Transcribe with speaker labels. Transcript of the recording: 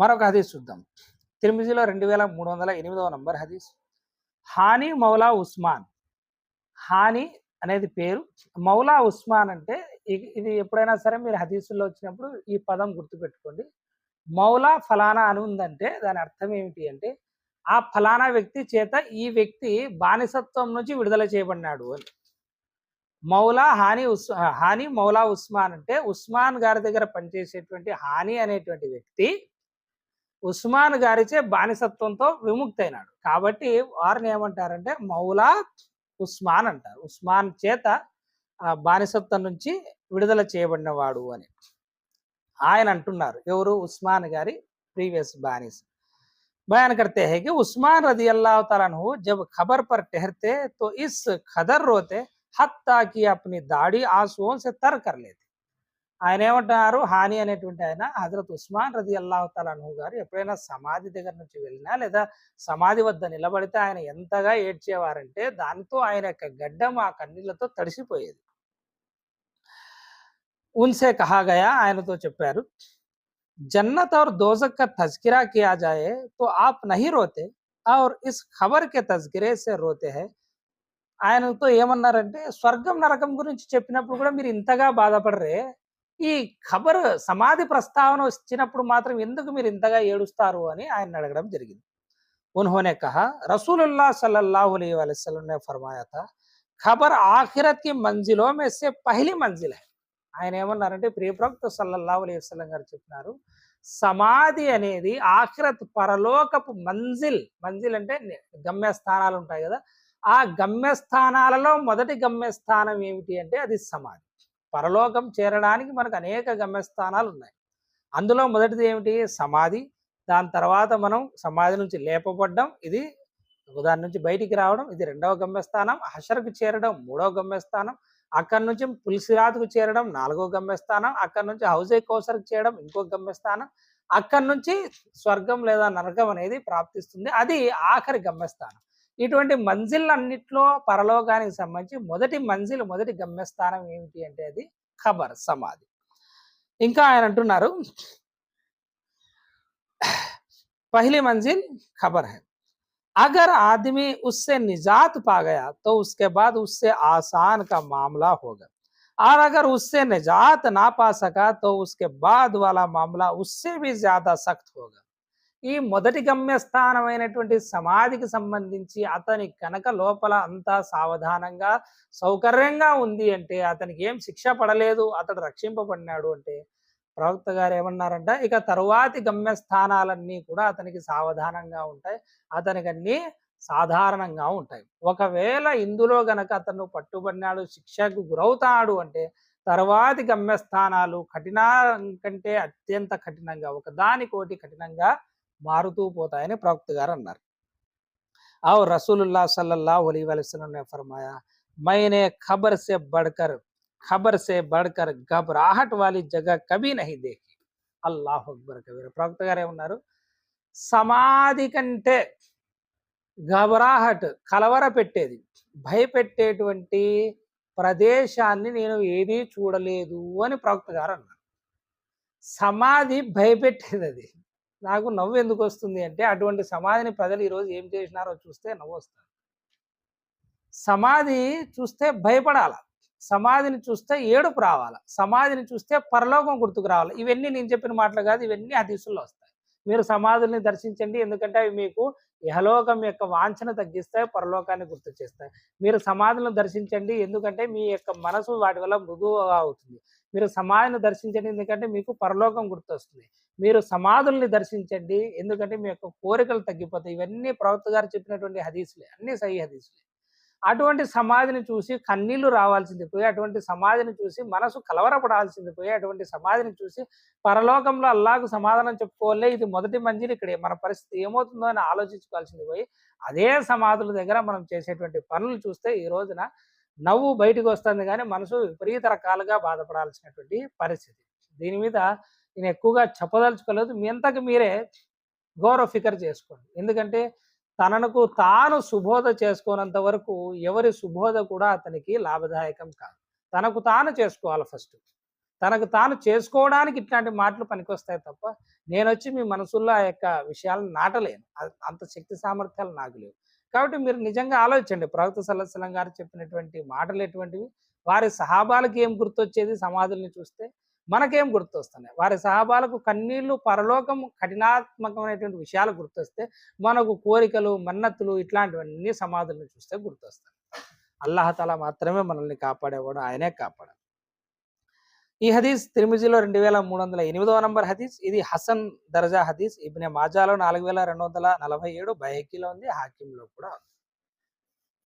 Speaker 1: మరొక హదీస్ చూద్దాం. తిరుమిజిలో రెండు వేల మూడు వందల ఎనిమిదవ నంబర్ హదీస్. హాని మౌలా ఉస్మాన్. హాని అనేది పేరు. మౌలా ఉస్మాన్ అంటే ఇది ఎప్పుడైనా సరే మీరు హదీసుల్లో వచ్చినప్పుడు ఈ పదం గుర్తుపెట్టుకోండి. మౌలా ఫలానా అని ఉందంటే దాని అర్థం ఏమిటి అంటే ఆ ఫలానా వ్యక్తి చేత ఈ వ్యక్తి బానిసత్వం నుంచి విడుదల చేయబడినాడు అని. మౌలా హాని ఉస్ హాని మౌలా ఉస్మాన్ అంటే ఉస్మాన్ గారి దగ్గర పనిచేసేటువంటి హాని అనేటువంటి వ్యక్తి ఉస్మాన్ గారిచే బానిసత్వంతో విముక్తైనాడు కాబట్టి వారిని ఏమంటారంటే మౌలా ఉస్మాన్ అంటారు ఉస్మాన్ చేత ఆ బానిసత్వం నుంచి విడుదల చేయబడినవాడు అని ఆయన అంటున్నారు ఎవరు ఉస్మాన్ గారి ప్రీవియస్ బానిస बयान करते हैं कि उस्मान रजी अल्लाह तआला अन्हु जब खबर पर ठहरते तो इस खदर रोते हत्ता कि अपनी दाढ़ी आंसुओं से तर कर लेते ఆయన ఏమంటున్నారు హాని అనేటువంటి ఆయన హజరత్ ఉస్మాన్ రది అల్లాహ్ తలాను గారు ఎప్పుడైనా సమాధి దగ్గర నుంచి వెళ్ళినా లేదా సమాధి వద్ద నిలబడితే ఆయన ఎంతగా ఏడ్చేవారంటే దాంతో ఆయన యొక్క గడ్డం ఆ కన్నీళ్లతో తడిసిపోయేది उनसे कहा गया ఆయనతో చెప్పారు जन्नत और दोजक का तस्करा किया जाए तो आप नहीं रोते और इस खबर के तस्करे से रोते हैं ఆయనతో ఏమన్నారంటే స్వర్గం నరకం గురించి చెప్పినప్పుడు కూడా మీరు ఇంతగా బాధపడరే ఈ ఖబర్ సమాధి ప్రస్తావన వచ్చినప్పుడు మాత్రం ఎందుకు మీరు ఇంతగా ఏడుస్తారు అని ఆయన అడగడం జరిగింది उन्होंने कहा रसूलुल्लाह सल्लल्लाहु अलैहि वसल्लम ने फरमाया था खबर आखिरत की मंजिलों में से पहली मंजिल है ఆయన ఏమన్నారంటే ప్రియప్రవక్త సల్లల్లాహు అలైహి వసల్లం గారు చెప్పినారు సమాధి అనేది ఆఖిరత్ పరలోకపు మంజిల్ మంజిల్ అంటే ని- గమ్యస్థానాలు ఉంటాయి కదా ఆ గమ్యస్థానాలలో మొదటి గమ్యస్థానం ఏమిటి అంటే అది సమాధి పరలోకం చేరడానికి మనకు అనేక గమ్యస్థానాలు ఉన్నాయి. అందులో మొదటిది ఏమిటి? సమాధి. దాని తర్వాత మనం సమాధి నుంచి లేపబడ్డం ఇది దాని నుంచి బయటికి రావడం ఇది రెండవ గమ్యస్థానం. హషర్కు చేరడం మూడవ గమ్యస్థానం. అక్కడి నుంచి పులిసిరాత్కు చేరడం నాలుగో గమ్యస్థానం. అక్కడి నుంచి హౌజే కౌసర్కి చేరడం ఇంకో గమ్యస్థానం. అక్కడి నుంచి స్వర్గం లేదా నరకం అనేది ప్రాప్తిస్తుంది. అది ఆఖరి గమ్యస్థానం. ఇటువంటి మంజిల్ అన్నిట్లో పరలోకానికి సంబంధించి మొదటి మంజిల్ మొదటి గమ్యస్థానం ఏమిటి అంటే అది ఖబర్ సమాధి ఇంకా ఆయన అంటున్నారు पहली मंजिल खबर है अगर आदमी उससे निजात पा गया तो उसके बाद उससे आसान का मामला होगा और अगर उससे निजात ना पा सका तो उसके बाद वाला मामला उससे भी ज्यादा सख्त होगा ఈ మొదటి గమ్యస్థానమైనటువంటి సమాధికి సంబంధించి అతని కనుక లోపల అంతా సావధానంగా సౌకర్యంగా ఉంది అంటే అతనికి ఏం శిక్ష పడలేదు అతడు రక్షింపబడినాడు అంటే ప్రవక్త గారు ఏమన్నారంట ఇక తరువాతి గమ్యస్థానాలన్నీ కూడా అతనికి సావధానంగా ఉంటాయి అతనికి అన్ని సాధారణంగా ఉంటాయి. ఒకవేళ ఇందులో గనక అతను పట్టుబడినాడు శిక్షకు గురవుతాడు అంటే తర్వాతి గమ్యస్థానాలు కఠిన కంటే అత్యంత కఠినంగా ఒకదానికోటి కఠినంగా మారుతూ పోతాయని ప్రవక్త గారు అన్నారు. ఆ రసూలుల్లా సల్లల్లా ఒలి వలసిన ఫర్మాయా మైనే ఖబర్ సే బడ్కర్ ఖబర్ సే బడ్కర్ గబరాహట్ వాలి జగ కబీ నహి దేఖి. అల్లాహ్ అక్బర్ కబీర్. ప్రవక్త గారు ఏమన్నారు? సమాధి కంటే గబరాహట్ కలవర పెట్టేది భయపెట్టేటువంటి ప్రదేశాన్ని నేను ఏదీ చూడలేదు అని ప్రవక్త గారు అన్నారు. సమాధి భయపెట్టేది అది. నాకు నవ్వు ఎందుకు వస్తుంది అంటే అటువంటి సమాధిని ప్రజలు ఈరోజు ఏం చేసినారో చూస్తే నవ్వు వస్తుంది. సమాధి చూస్తే భయపడాల. సమాధిని చూస్తే ఏడుపు రావాల. సమాధిని చూస్తే పరలోకం గుర్తుకు రావాలి. ఇవన్నీ నేను చెప్పిన మాటలు కాదు ఇవన్నీ అతిశుల్లో వస్తాయి. మీరు సమాధుల్ని దర్శించండి ఎందుకంటే అవి మీకు యహలోకం యొక్క వాంఛన తగ్గిస్తాయి పరలోకాన్ని గుర్తు చేస్తాయి. మీరు సమాధులను దర్శించండి ఎందుకంటే మీ యొక్క మనసు వాటి వల్ల మృదువుగా అవుతుంది. మీరు సమాధిని దర్శించండి. ఎందుకంటే మీకు పరలోకం గుర్తొస్తుంది. మీరు సమాధుల్ని దర్శించండి. ఎందుకంటే మీ యొక్క కోరికలు తగ్గిపోతాయి. ఇవన్నీ ప్రవక్త గారు చెప్పినటువంటి హదీసులే. అన్ని సహీ హదీసులే. అటువంటి సమాధిని చూసి కన్నీళ్ళు రావాల్సింది పోయి అటువంటి సమాధిని చూసి మనసు కలవరపడాల్సింది పోయి అటువంటి సమాధిని చూసి పరలోకంలో అల్లాకు సమాధానం చెప్పుకోలే ఇది మొదటి మంజిల్. ఇక్కడ మన పరిస్థితి ఏమవుతుందో అని ఆలోచించుకోవాల్సింది పోయి అదే సమాధుల దగ్గర మనం చేసేటువంటి పనులు చూస్తే ఈ రోజున నవ్వు బయటకు వస్తుంది కానీ మనసు విపరీత రకాలుగా బాధపడాల్సినటువంటి పరిస్థితి. దీని మీద నేను ఎక్కువగా చెప్పదలుచుకోలేదు. మీ అంతకు మీరే గౌరవ ఫికర్ చేసుకోండి. ఎందుకంటే తనకు తాను సుబోధ చేసుకోనంత వరకు ఎవరి సుబోధ కూడా అతనికి లాభదాయకం కాదు. తనకు తాను చేసుకోవాలి ఫస్ట్. తనకు తాను చేసుకోవడానికి ఇట్లాంటి మాటలు పనికొస్తాయి తప్ప నేనొచ్చి మీ మనసుల్లో ఆ యొక్క విషయాలను నాటలేను. అంత శక్తి సామర్థ్యాలు నాకు లేవు. కాబట్టి మీరు నిజంగా ఆలోచించండి. ప్రవక్త సల్లసలం గారు చెప్పినటువంటి మాటలు ఎటువంటివి? వారి సహాబాలకు ఏం గుర్తొచ్చేది? సమాధుల్ని చూస్తే మనకేం గుర్తొస్తున్నాయి? వారి సహాబాలకు కన్నీళ్ళు పరలోకం కఠినాత్మకమైనటువంటి విషయాలు గుర్తొస్తే మనకు కోరికలు మన్నతులు ఇట్లాంటివన్నీ సమాధుల్ని చూస్తే గుర్తొస్తాయి. అల్లాహతల మాత్రమే మనల్ని కాపాడేవాడు. ఆయనే కాపాడాలి. ఈ హదీస్ తిరుమిజిలో రెండు వేల మూడు వందల ఎనిమిదవ నంబర్ హదీస్ ఇది హసన్ దర్జా హదీస్. ఇబ్నె మాజాలో నాలుగు వేల రెండు వందల నలభై ఏడు బైహకీలో ఉంది హాకింలో కూడా ఉంది.